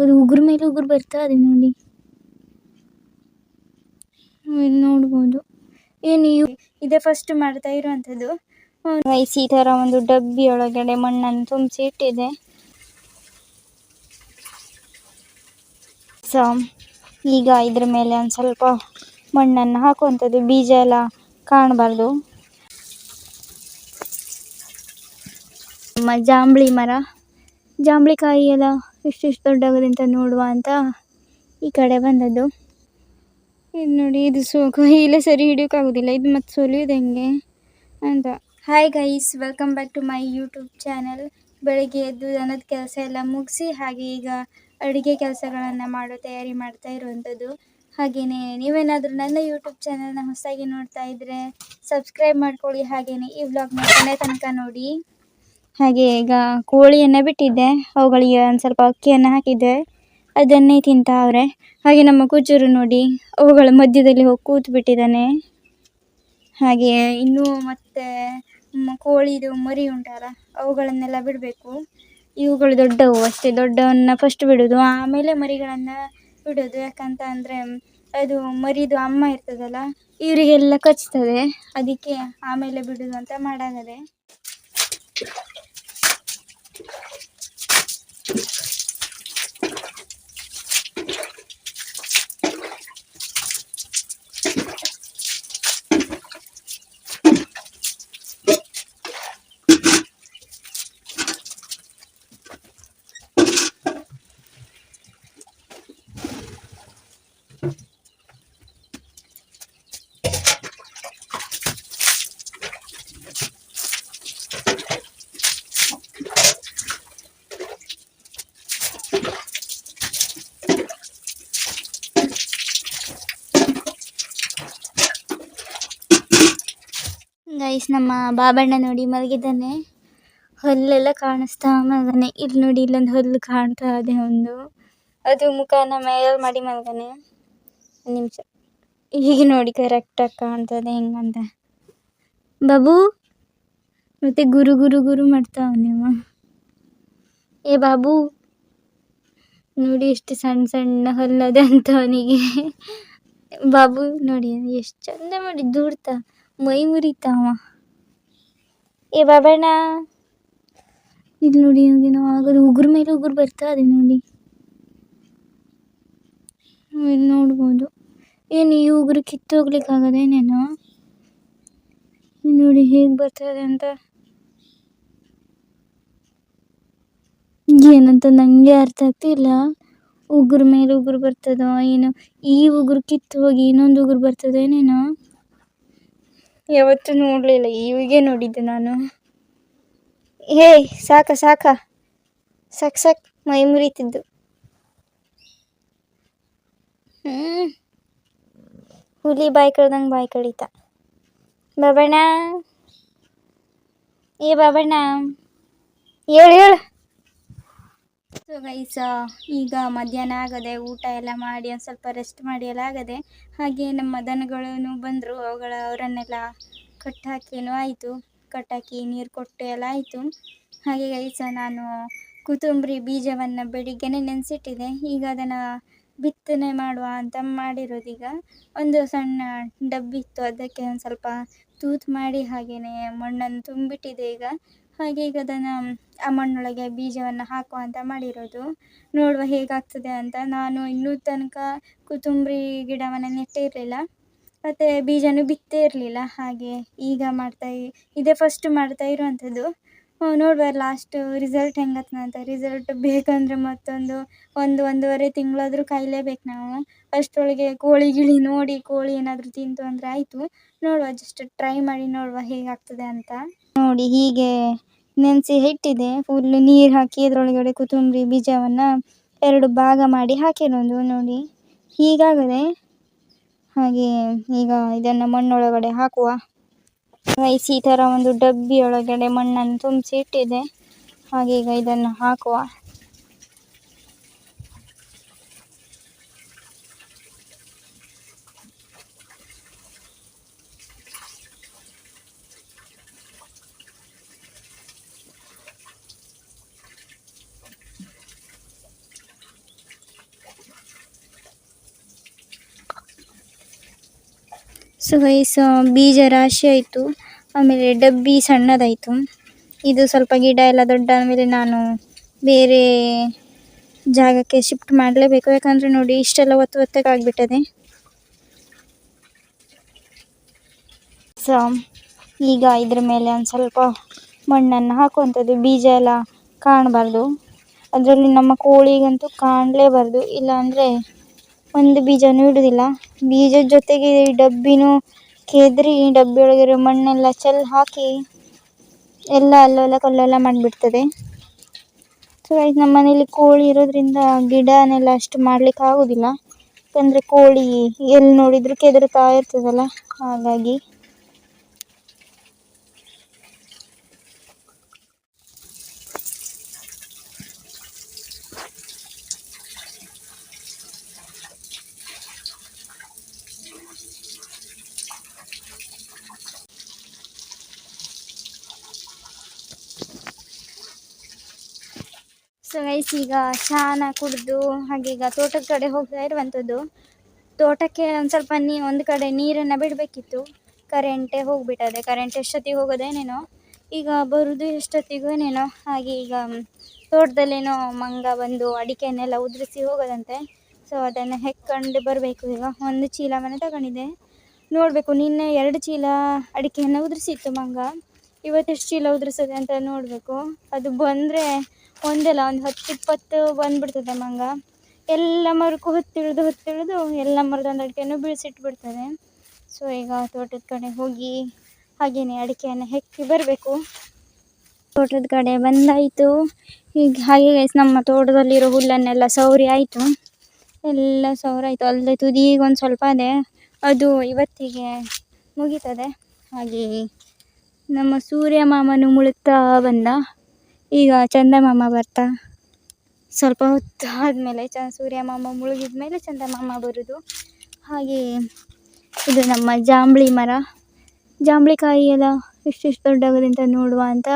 ಆಗೋದು ಉಗುರು ಮೇಲೆ ಉಗುರು ಬರ್ತಾ ಇದೆ ನೋಡಿ. ನೋಡ್ಬೋದು. ಏನು ಇದೇ ಫಸ್ಟ್ ಮಾಡ್ತಾ ಇರುವಂಥದ್ದು. ವಯಸ್ಸು ಈ ಥರ ಒಂದು ಡಬ್ಬಿ ಒಳಗಡೆ ಮಣ್ಣನ್ನು ತುಂಬಿಸಿ ಇಟ್ಟಿದೆ. ಸೊ ಈಗ ಇದ್ರ ಮೇಲೆ ಒಂದು ಸ್ವಲ್ಪ ಮಣ್ಣನ್ನು ಹಾಕುವಂಥದ್ದು. ಬೀಜ ಎಲ್ಲ ಕಾಣಬಾರ್ದು. ನಮ್ಮ ಜಾಂಬಳಿ ಮರ ಜಾಂಬಳಿ ಕಾಯಿ ಎಲ್ಲ ಇಷ್ಟಿಷ್ಟು ದೊಡ್ಡಾಗದೆ ಅಂತ ನೋಡುವ ಅಂತ ಈ ಕಡೆ ಬಂದದ್ದು. ಇದು ನೋಡಿ, ಇದು ಸೋಕು. ಇಲ್ಲೇ, ಸರಿ, ಹಿಡಿಯೋಕ್ಕಾಗೋದಿಲ್ಲ. ಇದು ಮತ್ತೆ ಸೊಲಿಯೋದು ಹೆಂಗೆ ಅಂತ. Hi guys welcome back to my YouTube channel ಬೆಳಗ್ಗೆ ಎದ್ದು ದನದ ಕೆಲಸ ಎಲ್ಲ ಮುಗಿಸಿ, ಹಾಗೆ ಈಗ ಅಡುಗೆ ಕೆಲಸಗಳನ್ನು ಮಾಡೋ ತಯಾರಿ ಮಾಡ್ತಾ ಇರುವಂಥದ್ದು ಹಾಗೆಯೇ ನೀವೇನಾದರೂ ನನ್ನ ಯೂಟ್ಯೂಬ್ ಚಾನಲ್ನ ಹೊಸದಾಗಿ ನೋಡ್ತಾ ಇದ್ದರೆ ಸಬ್ಸ್ಕ್ರೈಬ್ ಮಾಡ್ಕೊಳ್ಳಿ. ಹಾಗೆಯೇ ಈ ವ್ಲಾಗ್ನ ಕೊನೆ ತನಕ ನೋಡಿ. ಹಾಗೆ ಈಗ ಕೋಳಿಯನ್ನು ಬಿಟ್ಟಿದ್ದೆ. ಅವುಗಳಿಗೆ ಒಂದು ಸ್ವಲ್ಪ ಅಕ್ಕಿಯನ್ನು ಹಾಕಿದ್ದೆ. ಅದನ್ನೇ ತಿಂತಾವ್ರೆ ಹಾಗೆ ನಮ್ಮ ಕುಚೂರು ನೋಡಿ ಅವುಗಳ ಮಧ್ಯದಲ್ಲಿ ಹೋಗಿ ಕೂತು ಬಿಟ್ಟಿದ್ದಾನೆ. ಹಾಗೆ ಇನ್ನೂ ಮತ್ತೆ ಕೋಳಿದು ಮರಿ ಉಂಟಲ್ಲ, ಅವುಗಳನ್ನೆಲ್ಲ ಬಿಡಬೇಕು. ಇವುಗಳು ದೊಡ್ಡವು, ಅಷ್ಟೇ ದೊಡ್ಡವನ್ನ ಫಸ್ಟ್ ಬಿಡೋದು, ಆಮೇಲೆ ಮರಿಗಳನ್ನು ಬಿಡೋದು. ಯಾಕಂತ ಅಂದರೆ ಅದು ಮರಿದು ಅಮ್ಮ ಇರ್ತದಲ್ಲ, ಇವರಿಗೆಲ್ಲ ಕಚ್ತದೆ. ಅದಕ್ಕೆ ಆಮೇಲೆ ಬಿಡೋದು ಅಂತ ಮಾಡಾಗದೆ. ಗೈಸ್, ನಮ್ಮ ಬಾಬಣ್ಣ ನೋಡಿ ಮಲಗಿದ್ದಾನೆ. ಹಲ್ಲೆಲ್ಲ ಕಾಣಿಸ್ತಾ ಮಲಗಾನೆ ಇಲ್ಲಿ ನೋಡಿ ಇಲ್ಲೊಂದು ಹಲ್ಲು ಕಾಣ್ತಾ ಇದೆ ಒಂದು. ಅದು ಮುಖನ ಮೇಲೆ ಮಾಡಿ ಮಲಗಾನೆ ನಿಮಿಷ. ಈಗ ನೋಡಿ ಕರೆಕ್ಟಾಗಿ ಕಾಣ್ತದೆ ಹೆಂಗಂತ. ಬಾಬು, ಮತ್ತೆ ಗುರು ಗುರು ಗುರು ಮಾಡ್ತಾವ ನೀವು ಏ ಬಾಬು, ನೋಡಿ ಎಷ್ಟು ಸಣ್ಣ ಸಣ್ಣ ಹಲ್ಲದೆ ಅಂತ ಅವನಿಗೆ. ಬಾಬು, ನೋಡಿ, ಎಷ್ಟು ಚಂದ ಮಾಡಿ ದೂಡ್ತಾ. ಮೈ ಮುರಿತಾವ ಏ ಬಾಬಣ್ಣ ಇಲ್ಲಿ ನೋಡಿ ಏನೋ ಆಗೋದು ಉಗುರು ಮೇಲೆ ಉಗುರು ಬರ್ತಾ ಇದೆ ನೋಡಿ. ಇಲ್ಲಿ ನೋಡ್ಬೋದು. ಏನು ಈ ಉಗುರು ಕಿತ್ತೋಗ್ಲಿಕ್ಕೆ ಆಗೋದೇನೇನೋ ಇಲ್ಲಿ ನೋಡಿ ಹೇಗೆ ಬರ್ತದೆ ಅಂತ. ಏನಂತ ನನಗೆ ಅರ್ಥ ಆಗ್ತಿಲ್ಲ. ಉಗುರು ಮೇಲೆ ಉಗುರು ಬರ್ತದೋ ಏನೋ? ಈ ಉಗುರು ಕಿತ್ತು ಹೋಗಿ ಇನ್ನೊಂದು ಉಗುರು ಬರ್ತದೇನೇನೋ ಯಾವತ್ತೂ ನೋಡಲಿಲ್ಲ ಇವಿಗೆ ನೋಡಿದ್ದೆ ನಾನು. ಹೇ, ಸಾಕ ಸಾಕ. ಸಾಕು ಸಾಕು, ಮೈ ಮುರಿತಿದ್ದು. ಹ್ಞೂ ಹುಲಿ ಬಾಯಿ ಕಳ್ದಂಗೆ ಬಾಯಿ ಕಳೀತ. ಬಾಬಣ್ಣ. ಏ, ಬಾಬಣ್ಣ. ಹೇಳು ಹೇಳು. ಸೊ ಗೈಸ ಈಗ ಮಧ್ಯಾಹ್ನ ಆಗದೆ ಊಟ ಎಲ್ಲ ಮಾಡಿ ಒಂದು ಸ್ವಲ್ಪ ರೆಸ್ಟ್ ಮಾಡಿ ಎಲ್ಲ ಆಗದೆ ಹಾಗೆ ನಮ್ಮ ದನಗಳೂ ಬಂದರು. ಅವುಗಳ ಅವರನ್ನೆಲ್ಲ ಕಟ್ಟಾಕಿನೂ ಆಯಿತು? ಕಟ್ಟಾಕಿ ನೀರು ಕೊಟ್ಟು ಎಲ್ಲ ಆಯಿತು. ಹಾಗೆ ಗೈಸ ನಾನು ಕೊತ್ತಂಬರಿ ಬೀಜವನ್ನು ಬೆಳಿಗ್ಗೆನೆ ನೆನೆಸಿಟ್ಟಿದೆ ಈಗ ಅದನ್ನು ಬಿತ್ತನೆ ಮಾಡುವ ಅಂತ ಮಾಡಿರೋದೀಗ ಒಂದು ಸಣ್ಣ ಡಬ್ಬಿತ್ತು. ಅದಕ್ಕೆ ಒಂದು ಸ್ವಲ್ಪ ತೂತು ಮಾಡಿ ಹಾಗೆಯೇ ಮಣ್ಣನ್ನು ತುಂಬಿಟ್ಟಿದೆ ಈಗ. ಹಾಗೆ ಈಗ ಅದನ್ನು ಆ ಮಣ್ಣೊಳಗೆ ಬೀಜವನ್ನು ಹಾಕುವ ಅಂತ ಮಾಡಿರೋದು. ನೋಡುವ ಹೇಗಾಗ್ತದೆ ಅಂತ. ನಾನು ಇನ್ನೂ ತನಕ ಕೊತ್ತಂಬರಿ ಗಿಡವನ್ನು ನೆಟ್ಟಿರಲಿಲ್ಲ ಮತ್ತು ಬೀಜನೂ ಬಿತ್ತೇ ಇರಲಿಲ್ಲ. ಹಾಗೆ ಈಗ ಮಾಡ್ತಾ ಇದೇ ಫಸ್ಟ್ ಮಾಡ್ತಾ ಇರುವಂಥದ್ದು ನೋಡುವ ಲಾಸ್ಟ್ ರಿಸಲ್ಟ್ ಹೆಂಗತ್ತದ ಅಂತ. ರಿಸಲ್ಟ್ ಬೇಕಂದರೆ ಮತ್ತೊಂದು ಒಂದು, ಒಂದೂವರೆ ತಿಂಗಳಾದರೂ ಕಾಯಲೇಬೇಕು ನಾವು. ಅಷ್ಟರೊಳಗೆ ಕೋಳಿ ಗಿಳಿ ನೋಡಿ, ಕೋಳಿ ಏನಾದರೂ ತಿಂತು ಅಂದರೆ ಆಯಿತು. ನೋಡುವ ಜಸ್ಟ್ ಟ್ರೈ ಮಾಡಿ ನೋಡುವ ಹೇಗಾಗ್ತದೆ ಅಂತ. ನೋಡಿ ಹೀಗೆ ನೆನೆಸಿ ಇಟ್ಟಿದ್ದೆ ಫುಲ್ ನೀರು ಹಾಕಿ ಅದರೊಳಗಡೆ ಕೊತ್ತಂಬರಿ, ಬೀಜವನ್ನು ಎರಡು ಭಾಗ ಮಾಡಿ ಹಾಕಿರೋದು ನೋಡಿ. ಹೀಗಾಗದೆ ಹಾಗೆ ಈಗ ಇದನ್ನು ಮಣ್ಣೊಳಗಡೆ ಹಾಕುವ. ರೈಸ್ ಈ ಥರ ಒಂದು ಡಬ್ಬಿ ಒಳಗಡೆ ಮಣ್ಣನ್ನು ತುಂಬಿಸಿ ಇಟ್ಟಿದೆ. ಹಾಗೆ ಈಗ ಇದನ್ನು ಹಾಕುವ. ಸೊ ಗೈಸ್ ಬೀಜ ರಾಶಿ ಆಯಿತು. ಆಮೇಲೆ ಡಬ್ಬಿ ಸಣ್ಣದಾಯಿತು. ಇದು ಸ್ವಲ್ಪ ಗಿಡ ಎಲ್ಲ ದೊಡ್ಡ ಆದಮೇಲೆ ನಾನು ಬೇರೆ ಜಾಗಕ್ಕೆ ಶಿಫ್ಟ್ ಮಾಡಲೇಬೇಕು. ಯಾಕಂದರೆ ನೋಡಿ ಇಷ್ಟೆಲ್ಲ ಒತ್ತು ಒತ್ತಕ್ಕೆ ಆಗಿಬಿಟ್ಟದೆ ಸೊ ಈಗ ಇದ್ರ ಮೇಲೆ ಒಂದು ಸ್ವಲ್ಪ ಮಣ್ಣನ್ನು ಹಾಕುವಂಥದ್ದು. ಬೀಜ ಎಲ್ಲ ಕಾಣಬಾರ್ದು. ಅದರಲ್ಲಿ ನಮ್ಮ ಕೋಳಿಗಂತೂ ಕಾಣಲೇಬಾರ್ದು. ಇಲ್ಲಾಂದರೆ ಒಂದು ಬೀಜನೂ ಇಡುವುದಿಲ್ಲ ಬೀಜದ ಜೊತೆಗೆ ಈ ಡಬ್ಬಿನೂ ಕೆದರಿ ಡಬ್ಬಿ ಒಳಗಿರೋ ಮಣ್ಣೆಲ್ಲ ಚೆಲ್ಲಿ ಹಾಕಿ ಎಲ್ಲ ಅಲ್ಲೆಲ್ಲ ಕಲ್ಲೆಲ್ಲ ಮಾಡಿಬಿಡ್ತದೆ. ಸೊ ಗೈಸ್ ನಮ್ಮ ಮನೇಲಿ ಕೋಳಿ ಇರೋದ್ರಿಂದ ಗಿಡನೆಲ್ಲ ಅಷ್ಟು ಮಾಡ್ಲಿಕ್ಕೆ ಆಗೋದಿಲ್ಲ. ಯಾಕಂದರೆ ಕೋಳಿ ಎಲ್ಲಿ ನೋಡಿದ್ರು ಕೆದರ್ತಾ ಇರ್ತದಲ್ಲ, ಹಾಗಾಗಿ ಸೊ ಗೈಸ್ ಈಗ ಚಹಾನ ಕುಡಿದು, ಹಾಗೆ ಈಗ ತೋಟದ ಕಡೆ ಹೋಗ್ತಾ ಇರುವಂಥದ್ದು. ತೋಟಕ್ಕೆ ಒಂದು ಸ್ವಲ್ಪ ನೀ, ಒಂದು ಕಡೆ ನೀರನ್ನು ಬಿಡಬೇಕಿತ್ತು. ಕರೆಂಟೇ ಹೋಗಿಬಿಟ್ಟದೆ. ಕರೆಂಟ್ ಎಷ್ಟೊತ್ತಿಗೆ ಹೋಗೋದೇನೇನೋ ಈಗ ಬರೋದು ಎಷ್ಟೊತ್ತಿಗೇನೇನೋ ಹಾಗೆ ಈಗ ತೋಟದಲ್ಲೇನೋ ಮಂಗ ಬಂದು ಅಡಿಕೆಯನ್ನೆಲ್ಲ ಉದುರಿಸಿ ಹೋಗೋದಂತೆ. ಸೊ ಅದನ್ನು ಹೆಕ್ಕೊಂಡು ಬರಬೇಕು ಈಗ. ಒಂದು ಚೀಲ ಮನೆ ತಗೊಂಡಿದ್ದೆ. ನೋಡಬೇಕು, ನಿನ್ನೆ ಎರಡು ಚೀಲ ಅಡಿಕೆಯನ್ನು ಉದುರಿಸಿತ್ತು ಮಂಗ. ಇವತ್ತೆಷ್ಟು ಚೀಲ ಉದುರಿಸ್ತದೆ ಅಂತ ನೋಡಬೇಕು. ಅದು ಬಂದರೆ ಒಂದಲ್ಲ, ಒಂದು ಹತ್ತು ಇಪ್ಪತ್ತು ಬಂದ್ಬಿಡ್ತದೆ ಮಂಗ. ಎಲ್ಲ ಮರಕ್ಕೂ ಹೊತ್ತಿಳಿದು ಹೊತ್ತಿಳಿದು ಎಲ್ಲ ಮರದೊಂದು ಅಡಿಕೆಯನ್ನು ಬೀಳಿಸಿಟ್ಬಿಡ್ತದೆ. ಸೊ ಈಗ ತೋಟದ ಕಡೆ ಹೋಗಿ ಹಾಗೇನೆ ಅಡಿಕೆಯನ್ನು ಹೆಕ್ಕಿ ಬರಬೇಕು. ತೋಟದ ಕಡೆ ಬಂದಾಯಿತು. ಈಗ ಹಾಗೆ ನಮ್ಮ ತೋಟದಲ್ಲಿರೋ ಹುಲ್ಲನ್ನೆಲ್ಲ ಸೌರಿ ಆಯಿತು. ಎಲ್ಲ ಸವರಾಯಿತು. ಅಲ್ಲದೆ ತುದಿಗೆ ಒಂದು ಸ್ವಲ್ಪ ಅದೇ ಅದು ಇವತ್ತಿಗೆ ಮುಗೀತದೆ. ಹಾಗೆ ನಮ್ಮ ಸೂರ್ಯ ಮಾಮನು ಮುಳುಗ್ತಾ ಬಂದ. ಈಗ ಚಂದಮಾಮ ಬರ್ತಾ. ಸ್ವಲ್ಪ ಹೊತ್ತು ಆದಮೇಲೆ ಚ, ಸೂರ್ಯ ಮಾಮ ಮುಳುಗಿದ ಮೇಲೆ ಚಂದಮಾಮ ಬರೋದು. ಹಾಗೆ ಇದು ನಮ್ಮ ಜಾಂಬಳಿ ಮರ. ಜಾಂಬಳಿಕಾಯಿ ಎಲ್ಲ ಎಷ್ಟೆಷ್ಟು ದೊಡ್ಡಾಗಿದೆ ನೋಡುವ ಅಂತ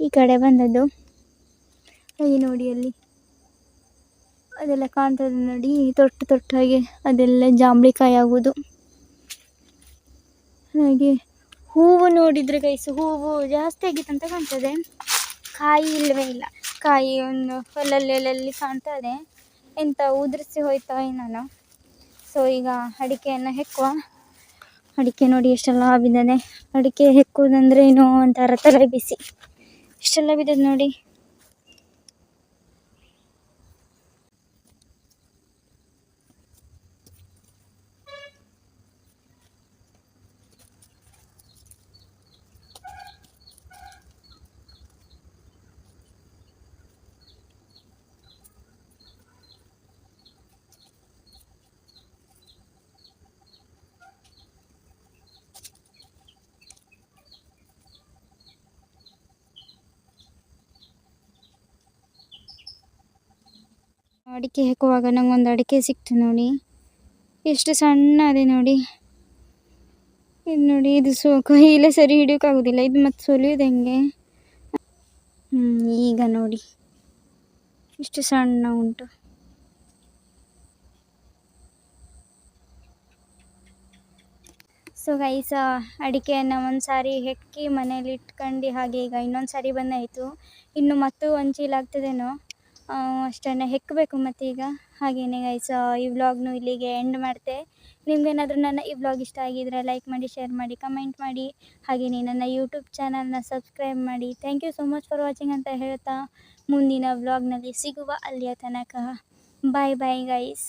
ಈ ಕಡೆ ಬಂದದ್ದು. ಹಾಗೆ ನೋಡಿ ಅಲ್ಲಿ. ಅದೆಲ್ಲ ಕಾಣ್ತದೆ ನೋಡಿ, ತೊಟ್ಟು ತೊಟ್ಟಾಗಿ ಅದೆಲ್ಲ ಜಾಂಬಳಿಕಾಯಿ ಆಗೋದು ಹಾಗೆ ಹೂವು ನೋಡಿದರೆ ಗೈಸು ಹೂವು ಜಾಸ್ತಿ ಆಗಿತ್ತು ಅಂತ ಕಾಣ್ತದೆ. ಕಾಯಿ ಇಲ್ಲವೇ ಇಲ್ಲ. ಕಾಯಿ ಒಂದು ಅಲ್ಲಲ್ಲಿ ಕಾಣ್ತದೆ. ಎಂತ ಉದುರಿಸಿ ಹೋಯ್ತಾ ಏನೋ. ಸೊ ಈಗ ಅಡಿಕೆಯನ್ನು ಹೆಕ್ಕುವ. ಅಡಿಕೆ ನೋಡಿ ಎಷ್ಟೆಲ್ಲ ಬಿದ್ದದೆ. ಅಡಿಕೆ ಹೆಕ್ಕುವುದಂದ್ರೆ ಏನೋ ಒಂಥರ ತಲೆ ಬಿಸಿ. ಎಷ್ಟೆಲ್ಲ ಬಿದ್ದದೆ ನೋಡಿ. ಅಡಿಕೆ ಹಾಕುವಾಗ ನಂಗೊಂದು ಅಡಿಕೆ ಸಿಕ್ತು ನೋಡಿ. ಎಷ್ಟು ಸಣ್ಣ ಅದೇ ನೋಡಿ. ಇದು ನೋಡಿ, ಇದು ಸೊ ಕೈಯಲ್ಲೇ ಸರಿ, ಹಿಡಿಯೋಕ್ಕಾಗೋದಿಲ್ಲ. ಇದು ಮತ್ತೆ ಸುಲಿಯೋದು ಹೆಂಗೆ? ಈಗ ನೋಡಿ. ಇಷ್ಟು ಸಣ್ಣ ಉಂಟು. ಸೊ ಗೈಸ ಅಡಿಕೆಯನ್ನು ಒಂದು ಸಾರಿ ಹೆಕ್ಕಿ ಮನೇಲಿ ಇಟ್ಕೊಂಡು ಹಾಗೆ ಈಗ ಇನ್ನೊಂದು ಸಾರಿ ಬಂದಾಯಿತು. ಇನ್ನು ಮತ್ತೂ ಒಂದು ಚೀಲ ಆಗ್ತದೇನೋ? ಅಷ್ಟನ್ನು ಹೆಕ್ಕಬೇಕು ಮತ್ತು ಈಗ. ಹಾಗೆಯೇ ಗೈಸ್ ಈ ವ್ಲಾಗ್ನು ಇಲ್ಲಿಗೆ ಎಂಡ್ ಮಾಡ್ತೆ. ನಿಮ್ಗೇನಾದರೂ ನನ್ನ ಈ ವ್ಲಾಗ್ ಇಷ್ಟ ಆಗಿದ್ರೆ ಲೈಕ್ ಮಾಡಿ ಶೇರ್ ಮಾಡಿ ಕಮೆಂಟ್ ಮಾಡಿ. ಹಾಗೆಯೇ ನನ್ನ ಯೂಟ್ಯೂಬ್ ಚಾನಲ್ನ ಸಬ್ಸ್ಕ್ರೈಬ್ ಮಾಡಿ. Thank you so much for watching ಅಂತ ಹೇಳ್ತಾ ಮುಂದಿನ ವ್ಲಾಗ್ನಲ್ಲಿ ಸಿಗುವ ಅಲ್ಲಿಯ ತನಕ. ಬಾಯ್ ಬಾಯ್ ಗೈಸ್